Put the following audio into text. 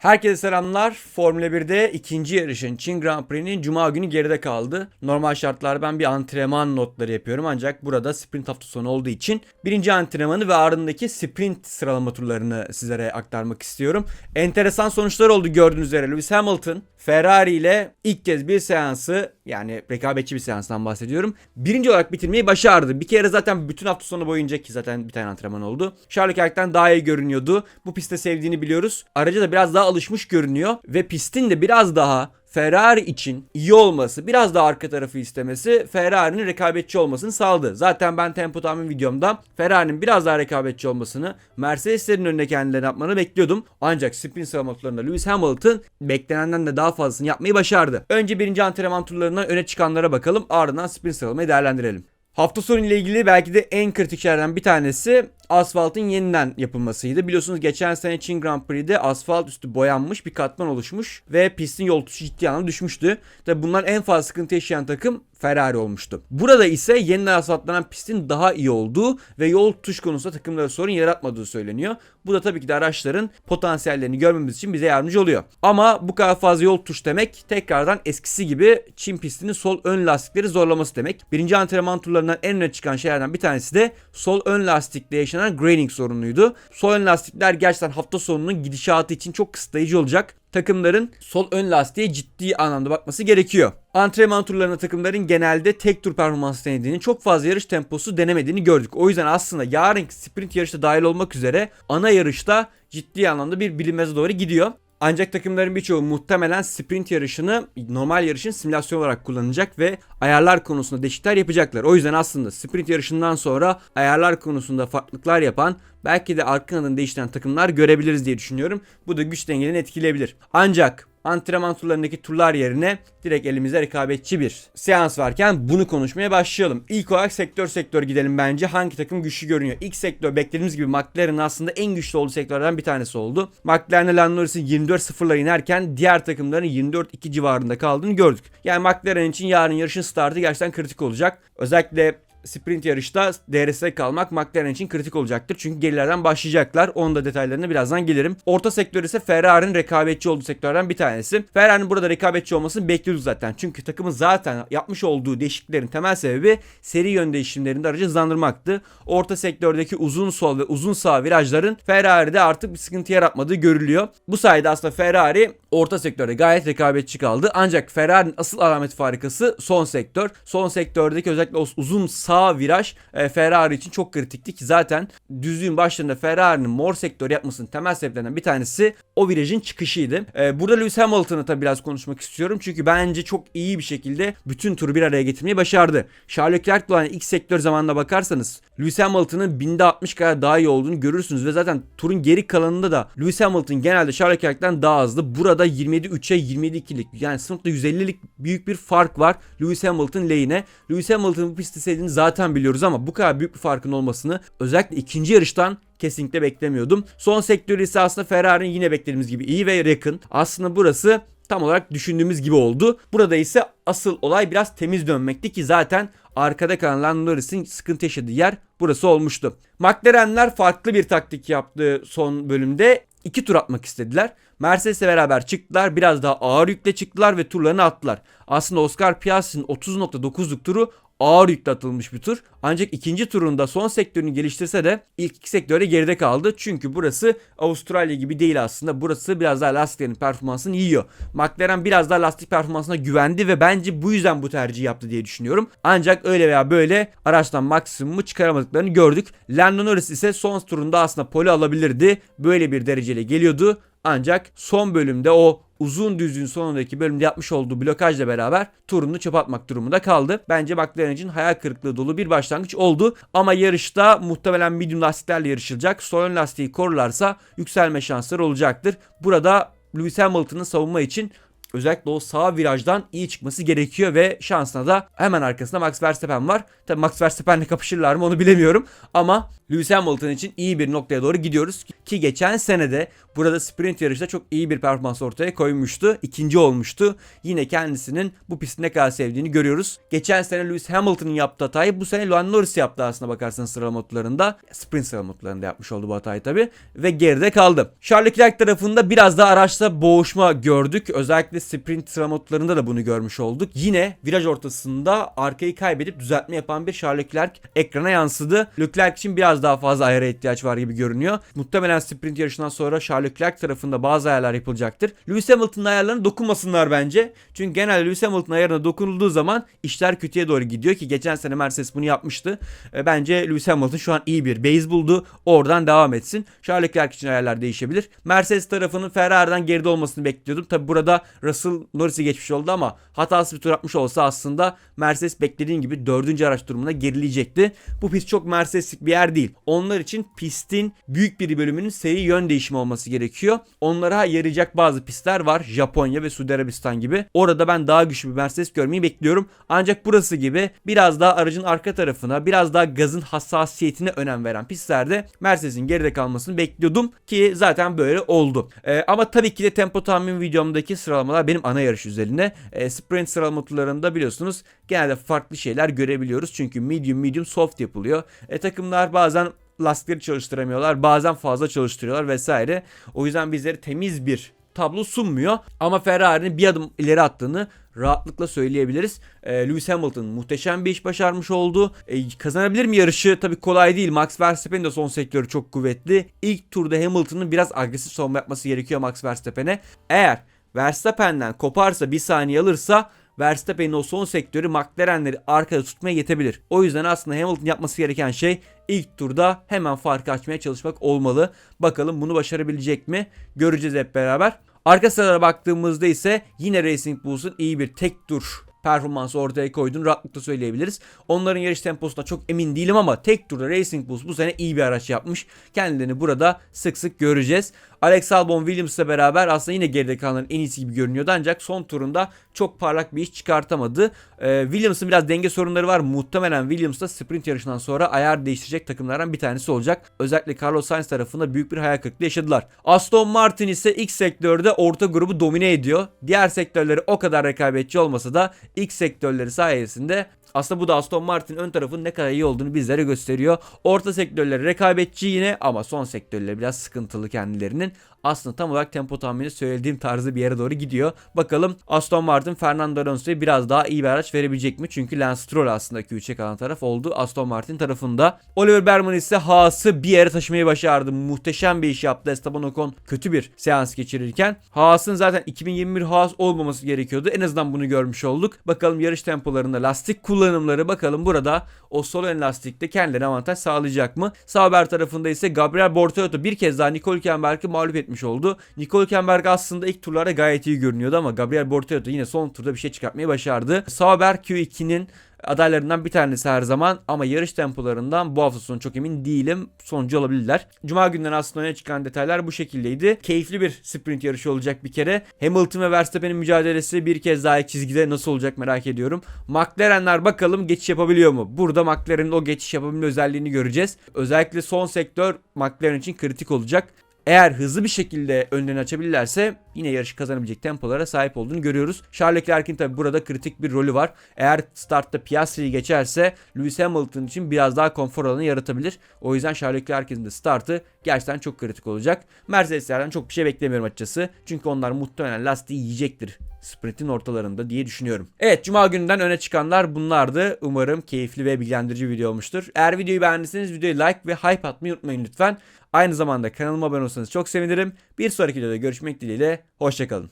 Herkese selamlar. Formula 1'de ikinci yarışın Çin Grand Prix'nin Cuma günü geride kaldı. Normal şartlarda ben bir antrenman notları yapıyorum ancak burada sprint hafta sonu olduğu için birinci antrenmanı ve ardındaki sprint sıralama turlarını sizlere aktarmak istiyorum. Enteresan sonuçlar oldu gördüğünüz üzere. Lewis Hamilton Ferrari ile ilk kez bir seansı yani rekabetçi bir seanstan bahsediyorum. Birinci olarak bitirmeyi başardı. Bir kere zaten bütün hafta sonu boyunca ki zaten bir tane antrenman oldu. Charles Leclerc'ten daha iyi görünüyordu. Bu pistte sevdiğini biliyoruz. Araca da biraz daha alışmış görünüyor ve pistin de biraz daha Ferrari için iyi olması, biraz daha arka tarafı istemesi Ferrari'nin rekabetçi olmasını sağladı. Zaten ben tempo tahmin videomda Ferrari'nin biraz daha rekabetçi olmasını, Mercedes'lerin önünde kendilerini yapmanı bekliyordum. Ancak sprint sıralamalarında Lewis Hamilton beklenenden de daha fazlasını yapmayı başardı. Önce birinci antrenman turlarından öne çıkanlara bakalım ardından sprint sıralamayı değerlendirelim. Hafta sonu ile ilgili belki de en kritik şeylerden bir tanesi asfaltın yeniden yapılmasıydı. Biliyorsunuz geçen sene Çin Grand Prix'de asfalt üstü boyanmış bir katman oluşmuş ve pistin yol tutuşu ciddi anlamda düşmüştü. Tabi bunlar en fazla sıkıntı yaşayan takım Ferrari olmuştu. Burada ise yeniden asfaltlanan pistin daha iyi olduğu ve yol tutuş konusunda takımlara sorun yaratmadığı söyleniyor. Bu da tabii ki de araçların potansiyellerini görmemiz için bize yardımcı oluyor. Ama bu kadar fazla yol tutuş demek tekrardan eskisi gibi Çin pistinin sol ön lastikleri zorlaması demek. Birinci antrenman turlarından en öne çıkan şeylerden bir tanesi de sol ön lastikte yaşanan graining sorunuydu. Sol ön lastikler gerçekten hafta sonunun gidişatı için çok kısıtlayıcı olacak takımların sol ön lastiğe ciddi anlamda bakması gerekiyor. Antrenman turlarında takımların genelde tek tur performans denediğini, çok fazla yarış temposu denemediğini gördük. O yüzden aslında yarınki sprint yarışta dahil olmak üzere ana yarışta ciddi anlamda bir bilinmeze doğru gidiyor. Ancak takımların birçoğu muhtemelen sprint yarışını normal yarışın simülasyon olarak kullanacak ve ayarlar konusunda değişiklikler yapacaklar. O yüzden aslında sprint yarışından sonra ayarlar konusunda farklılıklar yapan belki de arka kanadını değiştiren takımlar görebiliriz diye düşünüyorum. Bu da güç dengelerini etkileyebilir. Ancak antrenman turlarındaki turlar yerine direkt elimizde rekabetçi bir seans varken bunu konuşmaya başlayalım. İlk olarak sektör sektör gidelim bence. Hangi takım güçlü görünüyor? İlk sektör beklediğimiz gibi McLaren aslında en güçlü olduğu sektörlerden bir tanesi oldu. McLaren'le Lando Norris'in 24-0'lara inerken diğer takımların 24-2 civarında kaldığını gördük. Yani McLaren için yarın yarışın startı gerçekten kritik olacak. Özellikle sprint yarışta DRS'e kalmak McLaren için kritik olacaktır. Çünkü gerilerden başlayacaklar. Onun da detaylarına birazdan gelirim. Orta sektör ise Ferrari'nin rekabetçi olduğu sektörden bir tanesi. Ferrari'nin burada rekabetçi olmasını bekliyorduk zaten. Çünkü takımın zaten yapmış olduğu değişikliklerin temel sebebi seri yön değişimlerinde aracı hızlandırmaktı. Orta sektördeki uzun sol ve uzun sağ virajların Ferrari'de artık bir sıkıntı yaratmadığı görülüyor. Bu sayede aslında Ferrari orta sektörde gayet rekabetçi kaldı. Ancak Ferrari'nin asıl alamet farikası son sektör. Son sektördeki özellikle uzun sağ viraj e, Ferrari için çok kritikti ki zaten düzlüğün başlarında Ferrari'nin mor sektör yapmasının temel sebeplerinden bir tanesi o virajın çıkışıydı. E, burada Lewis Hamilton'ı tabi biraz konuşmak istiyorum. Çünkü bence çok iyi bir şekilde bütün turu bir araya getirmeyi başardı. Charles Leclerc'le olan ilk sektör zamanına bakarsanız Lewis Hamilton'ın binde 60 kadar daha iyi olduğunu görürsünüz ve zaten turun geri kalanında da Lewis Hamilton genelde Charles Leclerc'ten daha hızlı. Burada 27-3'e 27-2'lik yani sınıfta 150'lik büyük bir fark var Lewis Hamilton lehine. Lewis Hamilton bu pisti sevdiğini zaten biliyoruz ama bu kadar büyük bir farkın olmasını özellikle ikinci yarıştan kesinlikle beklemiyordum. Son sektörü ise aslında Ferrari'nin yine beklediğimiz gibi iyi ve yakın. Aslında burası tam olarak düşündüğümüz gibi oldu. Burada ise asıl olay biraz temiz dönmekti ki zaten arkada kalan Lando Norris'in sıkıntı yaşadığı yer burası olmuştu. McLaren'ler farklı bir taktik yaptı son bölümde. iki tur atmak istediler. Mercedes'le beraber çıktılar. Biraz daha ağır yükle çıktılar ve turlarını attılar. Aslında Oscar Piastri'nin 30.9'luk turu ağır yükle atılmış bir tur. Ancak ikinci turunda son sektörünü geliştirse de ilk iki sektöre geride kaldı. Çünkü burası Avustralya gibi değil aslında. Burası biraz daha lastiklerin performansını yiyor. McLaren biraz daha lastik performansına güvendi ve bence bu yüzden bu tercihi yaptı diye düşünüyorum. Ancak öyle veya böyle araçtan maksimumu çıkaramadıklarını gördük. Lando Norris ise son turunda aslında pole alabilirdi. Böyle bir dereceyle geliyordu. Ancak son bölümde o uzun düzlüğün sonundaki bölümde yapmış olduğu blokajla beraber turunu çöp atmak durumunda kaldı. Bence McLaren için hayal kırıklığı dolu bir başlangıç oldu. Ama yarışta muhtemelen medium lastiklerle yarışılacak. Ön lastiği korurlarsa yükselme şansları olacaktır. Burada Lewis Hamilton'ın savunma için özellikle o sağ virajdan iyi çıkması gerekiyor ve şansına da hemen arkasında Max Verstappen var. Tabii Max Verstappen'le kapışırlar mı onu bilemiyorum ama Lewis Hamilton için iyi bir noktaya doğru gidiyoruz ki geçen senede burada sprint yarışta çok iyi bir performans ortaya koymuştu. İkinci olmuştu. Yine kendisinin bu pisti ne kadar sevdiğini görüyoruz. Geçen sene Lewis Hamilton'ın yaptığı hatayı bu sene Lando Norris yaptı aslında bakarsanız sıralama notlarında. Sprint sıralama notlarında yapmış oldu bu hatayı tabi. Ve geride kaldı. Charles Leclerc tarafında biraz daha araçla boğuşma gördük. Özellikle sprint sıralama notlarında da bunu görmüş olduk. Yine viraj ortasında arkayı kaybedip düzeltme yapan bir Charles Leclerc ekrana yansıdı. Leclerc için biraz daha fazla ayara ihtiyaç var gibi görünüyor. Muhtemelen sprint yarışından sonra Charles Leclerc tarafında bazı ayarlar yapılacaktır. Lewis Hamilton'ın ayarlarına dokunmasınlar bence. Çünkü genelde Lewis Hamilton ayarına dokunulduğu zaman işler kötüye doğru gidiyor ki geçen sene Mercedes bunu yapmıştı. E, bence Lewis Hamilton şu an iyi bir base buldu. Oradan devam etsin. Charles Leclerc için ayarlar değişebilir. Mercedes tarafının Ferrari'den geride olmasını bekliyordum. Tabi burada Russell Norris'i geçmiş oldu ama hatası bir tur atmış olsa aslında Mercedes beklediğim gibi dördüncü araç durumuna gerileyecekti. Bu pist çok Mercedes'lik bir yer değil. Onlar için pistin büyük bir bölümünün seri yön değişimi olması gerekiyor. Onlara yarayacak bazı pistler var. Japonya ve Suudi Arabistan gibi. Orada ben daha güçlü bir Mercedes görmeyi bekliyorum. Ancak burası gibi biraz daha aracın arka tarafına, biraz daha gazın hassasiyetine önem veren pistlerde Mercedes'in geride kalmasını bekliyordum ki zaten böyle oldu. Ee, ama tabii ki de tempo tahmin videomdaki sıralamalar benim ana yarış üzerine. Ee, sprint sıralamalarında biliyorsunuz genelde farklı şeyler görebiliyoruz. Çünkü medium medium soft yapılıyor. E, takımlar bazen lastikleri çalıştıramıyorlar. Bazen fazla çalıştırıyorlar vesaire. O yüzden bizlere temiz bir tablo sunmuyor. Ama Ferrari'nin bir adım ileri attığını rahatlıkla söyleyebiliriz. E, Lewis Hamilton muhteşem bir iş başarmış oldu. E, kazanabilir mi yarışı? Tabii kolay değil. Max Verstappen'in de son sektörü çok kuvvetli. İlk turda Hamilton'ın biraz agresif savunma yapması gerekiyor Max Verstappen'e. Eğer Verstappen'den koparsa bir saniye alırsa Verstappen'in o son sektörü McLaren'leri arkada tutmaya yetebilir. O yüzden aslında Hamilton yapması gereken şey ilk turda hemen farkı açmaya çalışmak olmalı. Bakalım bunu başarabilecek mi? Göreceğiz hep beraber. Arka sıralara baktığımızda ise yine Racing Bulls'un iyi bir tek tur performansı ortaya koyduğunu rahatlıkla söyleyebiliriz. Onların yarış temposuna çok emin değilim ama tek turda Racing Bulls bu sene iyi bir araç yapmış. Kendilerini burada sık sık göreceğiz. Alex Albon Williams'la beraber aslında yine geride kalanların en iyisi gibi görünüyordu ancak son turunda çok parlak bir iş çıkartamadı. Ee, Williams'ın biraz denge sorunları var. Muhtemelen Williams da sprint yarışından sonra ayar değiştirecek takımlardan bir tanesi olacak. Özellikle Carlos Sainz tarafında büyük bir hayal kırıklığı yaşadılar. Aston Martin ise ilk sektörde orta grubu domine ediyor. Diğer sektörleri o kadar rekabetçi olmasa da ilk sektörleri sayesinde aslında bu da Aston Martin ön tarafının ne kadar iyi olduğunu bizlere gösteriyor. Orta sektörleri rekabetçi yine ama son sektörleri biraz sıkıntılı kendilerinin. Aslında tam olarak tempo tahmini söylediğim tarzı bir yere doğru gidiyor. Bakalım Aston Martin Fernando Alonso'ya biraz daha iyi bir araç verebilecek mi? Çünkü Lance Stroll aslında Q3'e kalan taraf oldu Aston Martin tarafında. Oliver Berman ise Haas'ı bir yere taşımayı başardı. Muhteşem bir iş yaptı. Esteban Ocon kötü bir seans geçirirken. Haas'ın zaten 2021 Haas olmaması gerekiyordu. En azından bunu görmüş olduk. Bakalım yarış tempolarında lastik kullanımları bakalım burada o sol ön lastikte kendilerine avantaj sağlayacak mı? Sauber tarafında ise Gabriel Bortoleto bir kez daha Nicole Hülkenberg'i mağlup etmiş oldu. Nicole Hülkenberg aslında ilk turlarda gayet iyi görünüyordu ama Gabriel Bortoleto yine son turda bir şey çıkartmayı başardı. Sauber Q2'nin adaylarından bir tanesi her zaman ama yarış tempolarından bu hafta sonu çok emin değilim. Sonucu alabilirler. Cuma günden aslında öne çıkan detaylar bu şekildeydi. Keyifli bir sprint yarışı olacak bir kere. Hamilton ve Verstappen'in mücadelesi bir kez daha çizgide nasıl olacak merak ediyorum. McLaren'ler bakalım geçiş yapabiliyor mu? Burada McLaren'in o geçiş yapabilme özelliğini göreceğiz. Özellikle son sektör McLaren için kritik olacak. Eğer hızlı bir şekilde önlerini açabilirlerse yine yarışı kazanabilecek tempolara sahip olduğunu görüyoruz. Charles Leclerc'in tabi burada kritik bir rolü var. Eğer startta Piastri'yi geçerse Lewis Hamilton için biraz daha konfor alanı yaratabilir. O yüzden Charles Leclerc'in de startı gerçekten çok kritik olacak. Mercedeslerden çok bir şey beklemiyorum açıkçası. Çünkü onlar muhtemelen lastiği yiyecektir sprintin ortalarında diye düşünüyorum. Evet cuma gününden öne çıkanlar bunlardı. Umarım keyifli ve bilgilendirici video olmuştur. Eğer videoyu beğendiyseniz videoyu like ve hype atmayı unutmayın lütfen. Aynı zamanda kanalıma abone olursanız çok sevinirim. Bir sonraki videoda görüşmek dileğiyle. Hoşçakalın.